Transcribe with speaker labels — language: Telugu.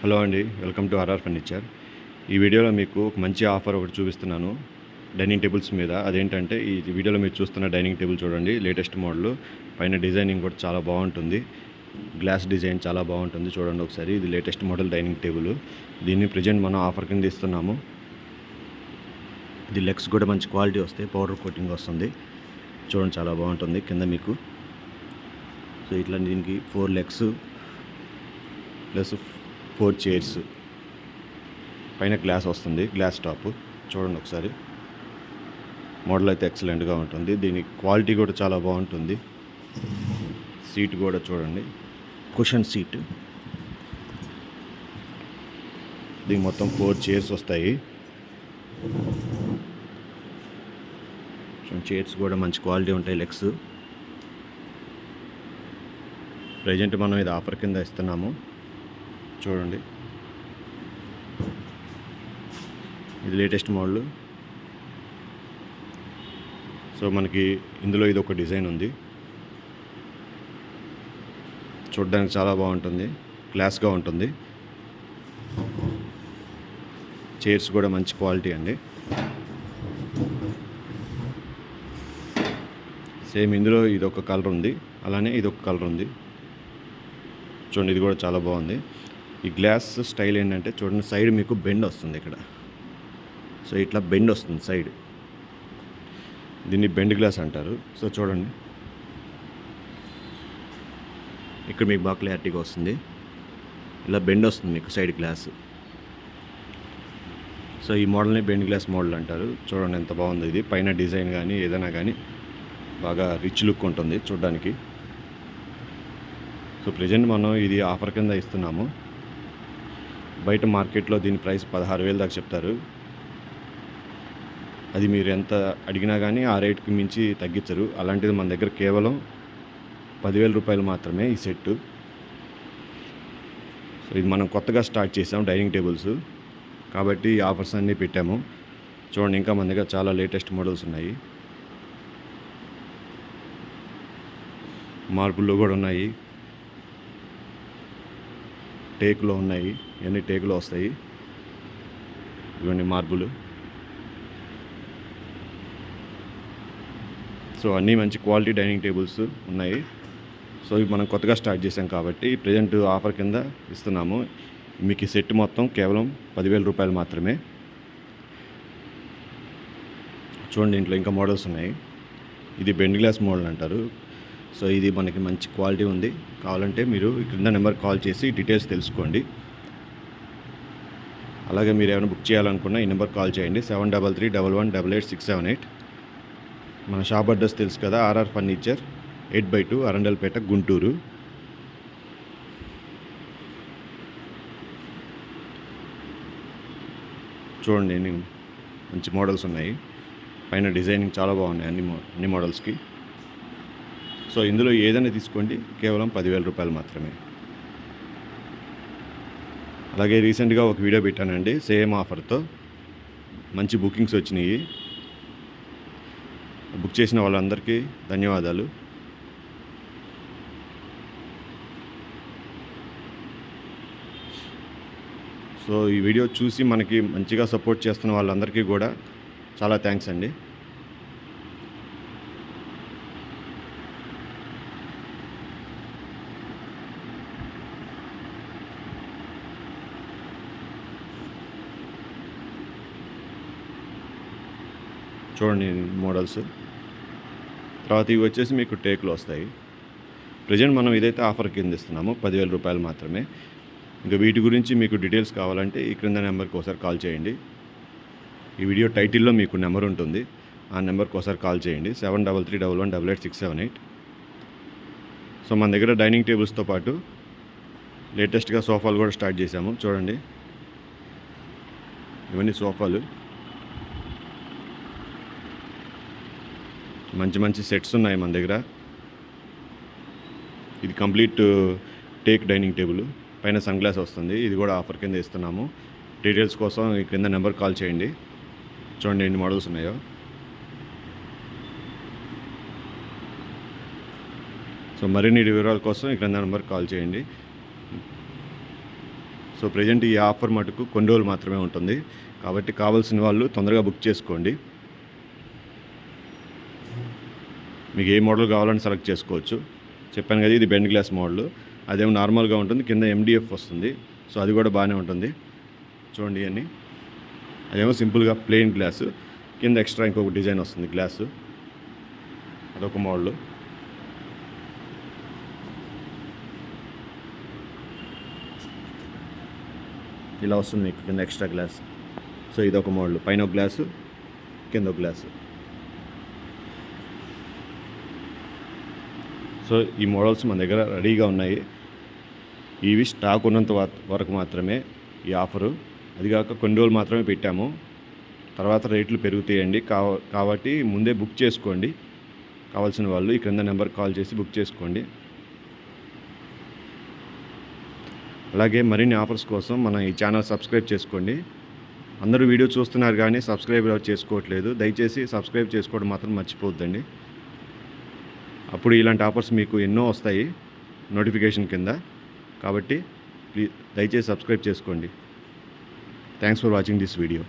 Speaker 1: హలో అండి వెల్కమ్ టు ఆర్ఆర్ ఫర్నిచర్. ఈ వీడియోలో మీకు ఒక మంచి ఆఫర్ ఒకటి చూపిస్తున్నాను. డైనింగ్ టేబుల్స్ మీద అదేంటంటే ఈ వీడియోలో మీరు చూస్తున్న డైనింగ్ టేబుల్ చూడండి లేటెస్ట్ మోడల్. పైన డిజైనింగ్ కూడా చాలా బాగుంటుంది. గ్లాస్ డిజైన్ చాలా బాగుంటుంది చూడండి ఒకసారి. ఇది లేటెస్ట్ మోడల్ డైనింగ్ టేబుల్. దీన్ని ప్రజెంట్ మనం ఆఫర్ కింద ఇస్తున్నాము. ఇది లెగ్స్ కూడా మంచి క్వాలిటీ వస్తాయి పౌడర్ కోటింగ్ వస్తుంది. చూడండి చాలా బాగుంటుంది కింద మీకు. సో ఇట్లా దీనికి four legs plus four chairs. పైన గ్లాస్ వస్తుంది గ్లాస్ టాప్. చూడండి ఒకసారి. మోడల్ అయితే ఎక్సలెంట్గా ఉంటుంది. దీని క్వాలిటీ కూడా చాలా బాగుంటుంది. సీట్ కూడా చూడండి. కుషన్ సీట్ దీనికి మొత్తం ఫోర్ చైర్స్ వస్తాయి. చైర్స్ కూడా మంచి క్వాలిటీ ఉంటాయి లెగ్స్. ప్రజెంట్ మనం ఇది ఆఫర్ కింద ఇస్తున్నాము. చూడండి. ఇది లేటెస్ట్ మోడల్. సో మనకి ఇందులో ఇది ఒక డిజైన్ ఉంది. చూడడానికి చాలా బాగుంటుంది. క్లాస్గా ఉంటుంది. చైర్స్ కూడా మంచి క్వాలిటీ అండి. సేమ్ ఇందులో ఇది ఒక కలర్ ఉంది. అలానే ఇది ఒక కలర్ ఉంది. చూడండి ఇది కూడా చాలా బాగుంది. ఈ గ్లాస్ స్టైల్ ఏంటంటే చూడండి సైడ్ మీకు బెండ్ వస్తుంది ఇక్కడ. సో ఇట్లా బెండ్ వస్తుంది సైడ్. దీన్ని బెండ్ గ్లాస్ అంటారు. సో చూడండి. ఇక్కడ మీకు బాగా క్లారిటీగా వస్తుంది. ఇలా బెండ్ వస్తుంది మీకు సైడ్ గ్లాస్. సో ఈ మోడల్ని బెండ్ గ్లాస్ మోడల్ అంటారు. చూడండి ఎంత బాగుంది ఇది. పైన డిజైన్ కానీ ఏదైనా కానీ బాగా రిచ్ లుక్ ఉంటుంది చూడడానికి. సో ప్రజెంట్ మనం ఇది ఆఫర్ కింద ఇస్తున్నాము. బయట మార్కెట్లో దీని ప్రైస్ పదహారు వేలు దాకా చెప్తారు. అది మీరు ఎంత అడిగినా కానీ ఆ రేట్కి మించి తగ్గించరు. అలాంటిది మన దగ్గర కేవలం పదివేల రూపాయలు మాత్రమే ఈ సెట్టు. సో ఇది మనం కొత్తగా స్టార్ట్ చేసాం డైనింగ్ టేబుల్స్. కాబట్టి ఆఫర్స్ అన్నీ పెట్టాము. చూడండి ఇంకా మన దగ్గర చాలా లేటెస్ట్ మోడల్స్ ఉన్నాయి. మార్బుల్లో కూడా ఉన్నాయి. టేకులో ఉన్నాయి. ఇవన్నీ టేకులు వస్తాయి? ఇవన్నీ మార్బులు. సో అన్నీ మంచి క్వాలిటీ డైనింగ్ టేబుల్స్ ఉన్నాయి. సో ఇవి మనం కొత్తగా స్టార్ట్ చేసాం కాబట్టి ప్రజెంట్ ఆఫర్ కింద ఇస్తున్నాము. మీకు ఈ సెట్ మొత్తం కేవలం పదివేల రూపాయలు మాత్రమే. చూడండి ఇంట్లో ఇంకా మోడల్స్ ఉన్నాయి. ఇది బెండ్ గ్లాస్ మోడల్ అంటారు. సో ఇది మనకి మంచి క్వాలిటీ ఉంది. కావాలంటే మీరు క్రింద నెంబర్ కాల్ చేసి డీటెయిల్స్ తెలుసుకోండి. అలాగే మీరు ఏమైనా బుక్ చేయాలనుకున్నా ఈ నెంబర్ కాల్ చేయండి. Seven double three double one double eight six seven eight. మన షాప్ అడ్రస్ తెలుసు కదా RR furniture eight by two Arundelpet Guntur. చూడండి ఎన్ని మంచి మోడల్స్ ఉన్నాయి. పైన డిజైనింగ్ చాలా బాగున్నాయి అన్ని మో అన్ని మోడల్స్కి. సో ఇందులో ఏదైనా తీసుకోండి కేవలం పదివేల రూపాయలు మాత్రమే. అలాగే రీసెంట్గా ఒక వీడియో పెట్టానండి సేమ్ ఆఫర్తో. మంచి బుకింగ్స్ వచ్చినాయి. బుక్ చేసిన వాళ్ళందరికీ ధన్యవాదాలు. సో ఈ వీడియో చూసి మనకి మంచిగా సపోర్ట్ చేస్తున్న వాళ్ళందరికీ కూడా చాలా థ్యాంక్స్ అండి. చూడండి మోడల్స్. తర్వాత ఇవి వచ్చేసి మీకు టేకులు వస్తాయి. ప్రజెంట్ మనం ఇదైతే ఆఫర్ కింద ఇస్తున్నాము పదివేల రూపాయలు మాత్రమే. ఇంకా వీటి గురించి మీకు డీటెయిల్స్ కావాలంటే ఈ క్రింద నెంబర్కి ఒకసారి కాల్ చేయండి. ఈ వీడియో టైటిల్లో మీకు నెంబర్ ఉంటుంది. ఆ నెంబర్కి ఒకసారి కాల్ చేయండి. Seven double three double one double eight six seven eight. So మన దగ్గర డైనింగ్ టేబుల్స్తో పాటు లేటెస్ట్గా సోఫాలు కూడా స్టార్ట్ చేసాము చూడండి. ఇవన్నీ సోఫాలు. మంచి మంచి సెట్స్ ఉన్నాయి మన దగ్గర. ఇది complete uh, take dining table. పైన సన్ గ్లాస్ వస్తుంది. ఇది కూడా ఆఫర్ కింద ఇస్తున్నాము. డీటెయిల్స్ కోసం ఈ కింద నెంబర్ కాల్ చేయండి. చూడండి ఎన్ని మోడల్స్ ఉన్నాయో. సో మరిన్ని వివరాల కోసం ఈ క్రింద నెంబర్ కాల్ చేయండి. సో ప్రజెంట్ ఈ ఆఫర్ మటుకు కొన్ని రోజులు మాత్రమే ఉంటుంది. కాబట్టి కావాల్సిన వాళ్ళు తొందరగా బుక్ చేసుకోండి. మీకు ఏ మోడల్ కావాలని సెలెక్ట్ చేసుకోవచ్చు. చెప్పాను కదా ఇది బెండ్ గ్లాస్ మోడల్. అదేమో నార్మల్గా ఉంటుంది కింద ఎండిఎఫ్ వస్తుంది. సో అది కూడా బాగానే ఉంటుంది. చూడండి అని అదేమో సింపుల్గా ప్లెయిన్ గ్లాసు. కింద ఎక్స్ట్రా ఇంకొక డిజైన్ వస్తుంది గ్లాసు. అదొక మోడల్. ఇలా వస్తుంది మీకు కింద ఎక్స్ట్రా గ్లాస్. సో ఇది ఒక మోడల్. పైన ఒక గ్లాసు కింద ఒక గ్లాసు. సో ఈ మోడల్స్ మన దగ్గర రెడీగా ఉన్నాయి. ఇవి స్టాక్ ఉన్నంత వరకు మాత్రమే ఈ ఆఫరు. అది కాక కొన్ని రోజులు మాత్రమే పెట్టాము. తర్వాత రేట్లు పెరుగుతాయండి. కా కాబట్టి ముందే బుక్ చేసుకోండి. కావాల్సిన వాళ్ళు ఈ క్రింద నెంబర్ కాల్ చేసి బుక్ చేసుకోండి. అలాగే మరిన్ని ఆఫర్స్ కోసం మన ఈ ఛానల్ సబ్స్క్రైబ్ చేసుకోండి. అందరూ వీడియో చూస్తున్నారు కానీ సబ్స్క్రైబ్ చేసుకోవట్లేదు. దయచేసి సబ్స్క్రైబ్ చేసుకోవడం మాత్రం మర్చిపోవద్దండి. అప్పుడు ఇలాంటి ఆఫర్స్ మీకు ఎన్నో వస్తాయి నోటిఫికేషన్ కింద. కాబట్టి ప్లీజ్ దయచేసి సబ్స్క్రైబ్ చేసుకోండి. Thanks for watching this video.